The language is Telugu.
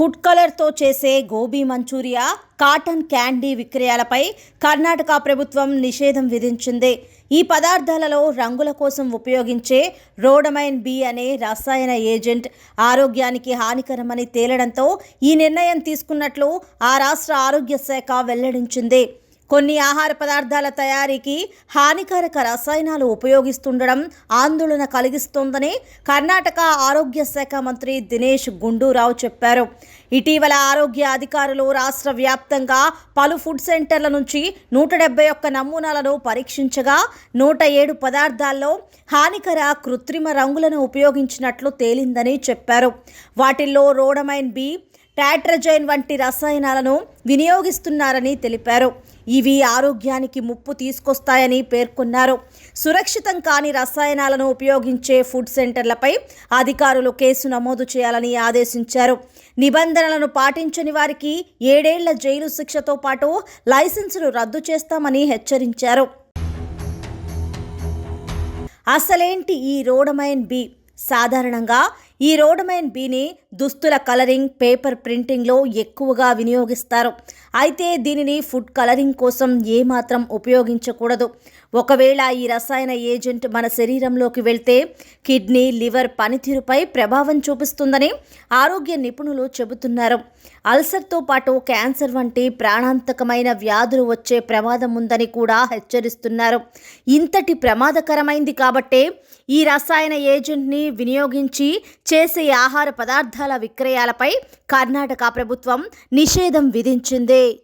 ఫుడ్ కలర్తో చేసే గోబీ మంచూరియా కాటన్ క్యాండీ విక్రయాలపై కర్ణాటక ప్రభుత్వం నిషేధం విధించింది. ఈ పదార్థాలలో రంగుల కోసం ఉపయోగించే రోడమైన్ బి అనే రసాయన ఏజెంట్ ఆరోగ్యానికి హానికరమని తేలడంతో ఈ నిర్ణయం తీసుకున్నట్లు ఆ రాష్ట్ర ఆరోగ్య శాఖ వెల్లడించింది. కొన్ని ఆహార పదార్థాల తయారీకి హానికారక రసాయనాలు ఉపయోగిస్తుండడం ఆందోళన కలిగిస్తోందని కర్ణాటక ఆరోగ్య శాఖ మంత్రి దినేష్ గుండూరావు చెప్పారు. ఇటీవల ఆరోగ్య అధికారులు రాష్ట్ర వ్యాప్తంగా పలు ఫుడ్ సెంటర్ల నుంచి నూట డెబ్బై ఒక్క నమూనాలను పరీక్షించగా నూట ఏడు పదార్థాల్లో హానికర కృత్రిమ రంగులను ఉపయోగించినట్లు తేలిందని చెప్పారు. వాటిల్లో రోడమైన్ బి టాట్రజైన్ వంటి రసాయనాలను వినియోగిస్తున్నారని తెలిపారు. ఇవి ఆరోగ్యానికి ముప్పు తీసుకొస్తాయని పేర్కొన్నారు. సురక్షితం కాని రసాయనాలను ఉపయోగించే ఫుడ్ సెంటర్లపై అధికారులు కేసు నమోదు చేయాలని ఆదేశించారు. నిబంధనలను పాటించని వారికి ఏడేళ్ళ జైలు శిక్షతో పాటు లైసెన్సులు రద్దు చేస్తామని హెచ్చరించారు. అసలేంటి ఈ రోడమైన్ బి? సాధారణంగా ఈ రోడమైన్ బీని దుస్తుల కలరింగ్ పేపర్ ప్రింటింగ్లో ఎక్కువగా వినియోగిస్తారు. అయితే దీనిని ఫుడ్ కలరింగ్ కోసం ఏమాత్రం ఉపయోగించకూడదు. ఒకవేళ ఈ రసాయన ఏజెంట్ మన శరీరంలోకి వెళ్తే కిడ్నీ లివర్ పనితీరుపై ప్రభావం చూపిస్తుందని ఆరోగ్య నిపుణులు చెబుతున్నారు. అల్సర్తో పాటు క్యాన్సర్ వంటి ప్రాణాంతకమైన వ్యాధులు వచ్చే ప్రమాదం ఉందని కూడా హెచ్చరిస్తున్నారు. ఇంతటి ప్రమాదకరమైంది కాబట్టే ఈ రసాయన ఏజెంట్ని వినియోగించి చేసే ఆహార పదార్థాల విక్రయాలపై కర్ణాటక ప్రభుత్వం నిషేధం విధించింది.